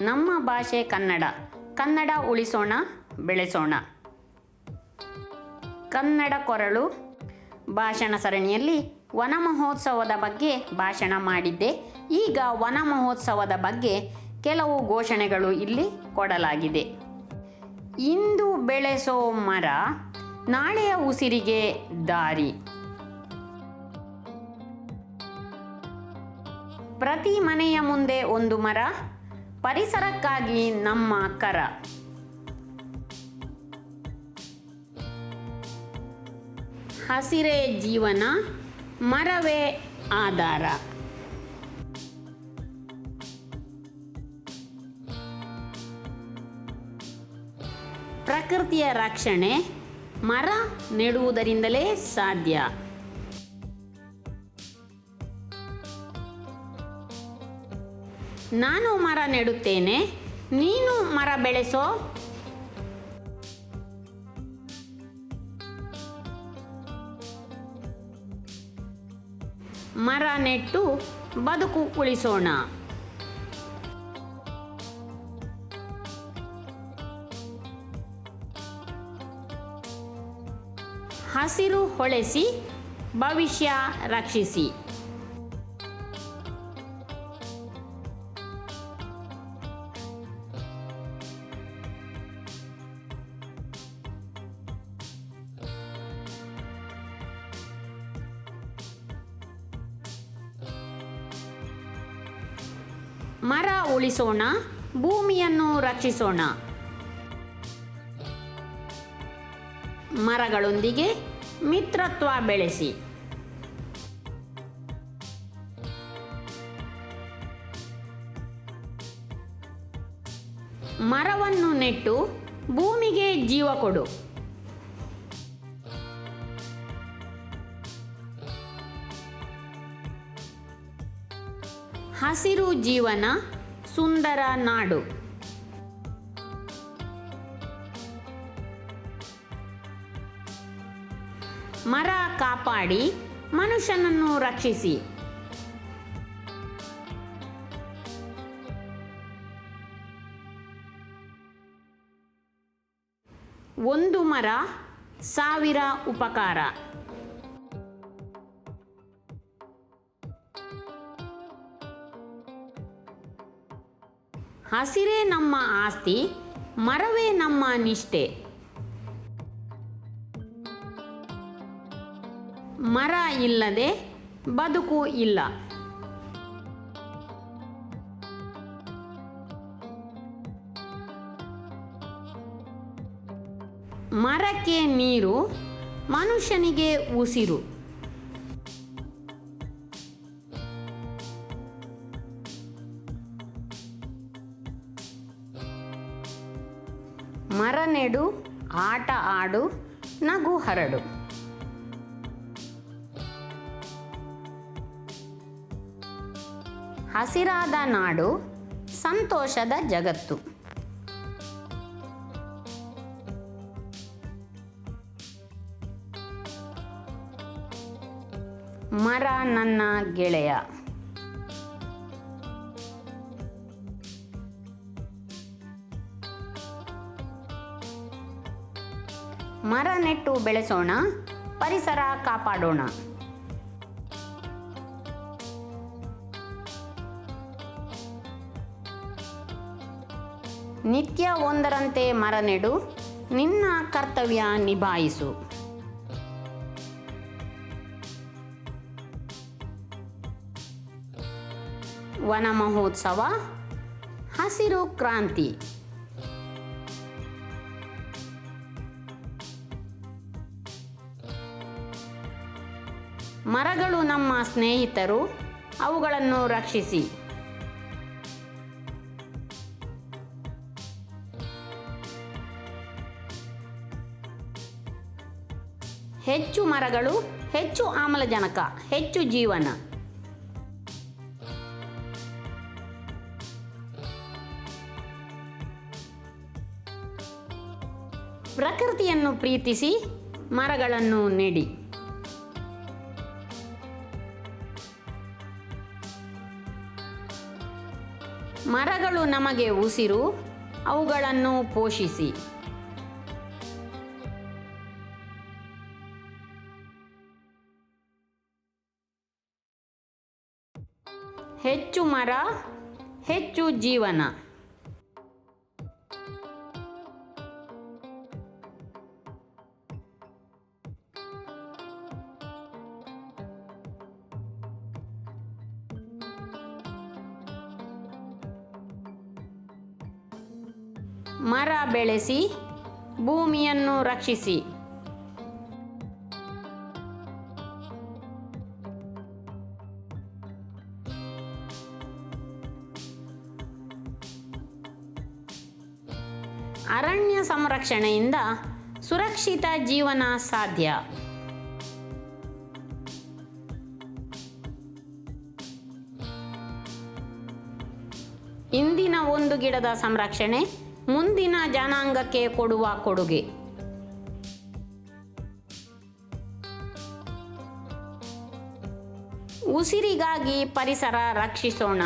ನಮ್ಮ ಭಾಷೆ ಕನ್ನಡ. ಕನ್ನಡ ಉಳಿಸೋಣ, ಬೆಳೆಸೋಣ. ಕನ್ನಡ ಕೊರಳು ಭಾಷಣ ಸರಣಿಯಲ್ಲಿ ವನ ಮಹೋತ್ಸವದ ಬಗ್ಗೆ ಭಾಷಣ ಮಾಡಿದ್ದೆ. ಈಗ ವನ ಮಹೋತ್ಸವದ ಬಗ್ಗೆ ಕೆಲವು ಘೋಷಣೆಗಳು ಇಲ್ಲಿ ಕೊಡಲಾಗಿದೆ. ಇಂದು ಬೆಳೆಸೋ ಮರ ನಾಳೆಯ ಉಸಿರಿಗೆ ದಾರಿ. ಪ್ರತಿ ಮನೆಯ ಮುಂದೆ ಒಂದು ಮರ ಪರಿಸರಕ್ಕಾಗಿ ನಮ್ಮ ಕರ. ಹಸಿರೇ ಜೀವನ ಮರವೇ ಆಧಾರ. ಪ್ರಕೃತಿಯ ರಕ್ಷಣೆ ಮರ ನೆಡುವುದರಿಂದಲೇ ಸಾಧ್ಯ. ನಾನು ಮರ ನೆಡುತ್ತೇನೆ ನೀನು ಮರ ಬೆಳೆಸೋ? ಮರ ನೆಟ್ಟು ಬದುಕು ಉಳಿಸೋಣ. ಹಸಿರು ಹೊಳೆಸಿ ಭವಿಷ್ಯ ರಕ್ಷಿಸಿ. ಮರ ಉಳಿಸೋಣ ಭೂಮಿಯನ್ನು ರಕ್ಷಿಸೋಣ. ಮರಗಳೊಂದಿಗೆ ಮಿತ್ರತ್ವ ಬೆಳೆಸಿ. ಮರವನ್ನು ನೆಟ್ಟು ಭೂಮಿಗೆ ಜೀವ ಕೊಡು. ಹಸಿರು ಜೀವನ ಸುಂದರ ನಾಡು. ಮರ ಕಾಪಾಡಿ ಮನುಷ್ಯನನ್ನು ರಕ್ಷಿಸಿ. ಒಂದು ಮರ ಸಾವಿರ ಉಪಕಾರ. ಹಸಿರೇ ನಮ್ಮ ಆಸ್ತಿ ಮರವೇ ನಮ್ಮ ನಿಷ್ಠೆ. ಮರ ಇಲ್ಲದೆ ಬದುಕು ಇಲ್ಲ. ಮರಕ್ಕೆ ನೀರು ಮನುಷ್ಯನಿಗೆ ಉಸಿರು. ಮರ ನೆಡು ಆಟ ಆಡು ನಗು ಹರಡು. ಹಸಿರಾದ ನಾಡು ಸಂತೋಷದ ಜಗತ್ತು. ಮರ ನನ್ನ ಗೆಳೆಯ. ಮರ ನೆಟ್ಟು ಬೆಳೆಸೋಣ, ಪರಿಸರ ಕಾಪಾಡೋಣ. ನಿತ್ಯ ಒಂದರಂತೆ ಮರ ನೆಡು, ನಿನ್ನ ಕರ್ತವ್ಯ ನಿಭಾಯಿಸು. ವನ ಮಹೋತ್ಸವ, ಹಸಿರು ಕ್ರಾಂತಿ. ಮರಗಳು ನಮ್ಮ ಸ್ನೇಹಿತರು, ಅವುಗಳನ್ನು ರಕ್ಷಿಸಿ. ಹೆಚ್ಚು ಮರಗಳು, ಹೆಚ್ಚು ಆಮ್ಲಜನಕ, ಹೆಚ್ಚು ಜೀವನ. ಪ್ರಕೃತಿಯನ್ನು ಪ್ರೀತಿಸಿ ಮರಗಳನ್ನು ನೆಡಿ. ಮರಗಳು ನಮಗೆ ಉಸಿರು ಅವುಗಳನ್ನು ಪೋಷಿಸಿ. ಹೆಚ್ಚು ಮರ ಹೆಚ್ಚು ಜೀವನ. ಮರ ಬೆಳೆಸಿ ಭೂಮಿಯನ್ನು ರಕ್ಷಿಸಿ. ಅರಣ್ಯ ಸಂರಕ್ಷಣೆಯಿಂದ ಸುರಕ್ಷಿತ ಜೀವನ ಸಾಧ್ಯ. ಇಂದಿನ ಒಂದು ಗಿಡದ ಸಂರಕ್ಷಣೆ. ಮುಂದಿನ ಜನಾಂಗಕ್ಕೆ ಕೊಡುವ ಕೊಡುಗೆ. ಉಸಿರಿಗಾಗಿ ಪರಿಸರ ರಕ್ಷಿಸೋಣ.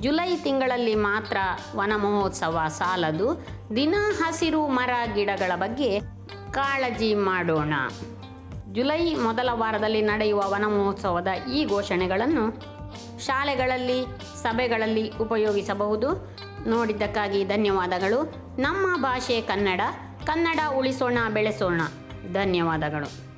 ಜುಲೈ ತಿಂಗಳಲ್ಲಿ ಮಾತ್ರ ವನ ಮಹೋತ್ಸವ ಸಾಲದು. ದಿನ ಹಸಿರು ಮರ ಗಿಡಗಳ ಬಗ್ಗೆ ಕಾಳಜಿ ಮಾಡೋಣ. ಜುಲೈ ಮೊದಲ ವಾರದಲ್ಲಿ ನಡೆಯುವ ವನ ಮಹೋತ್ಸವದ ಈ ಘೋಷಣೆಗಳನ್ನು ಶಾಲೆಗಳಲ್ಲಿ, ಸಭೆಗಳಲ್ಲಿ ಉಪಯೋಗಿಸಬಹುದು. ನೋಡಿದ್ದಕ್ಕಾಗಿ ಧನ್ಯವಾದಗಳು. ನಮ್ಮ ಭಾಷೆ ಕನ್ನಡ ಕನ್ನಡ ಉಳಿಸೋಣ, ಬೆಳೆಸೋಣ. ಧನ್ಯವಾದಗಳು.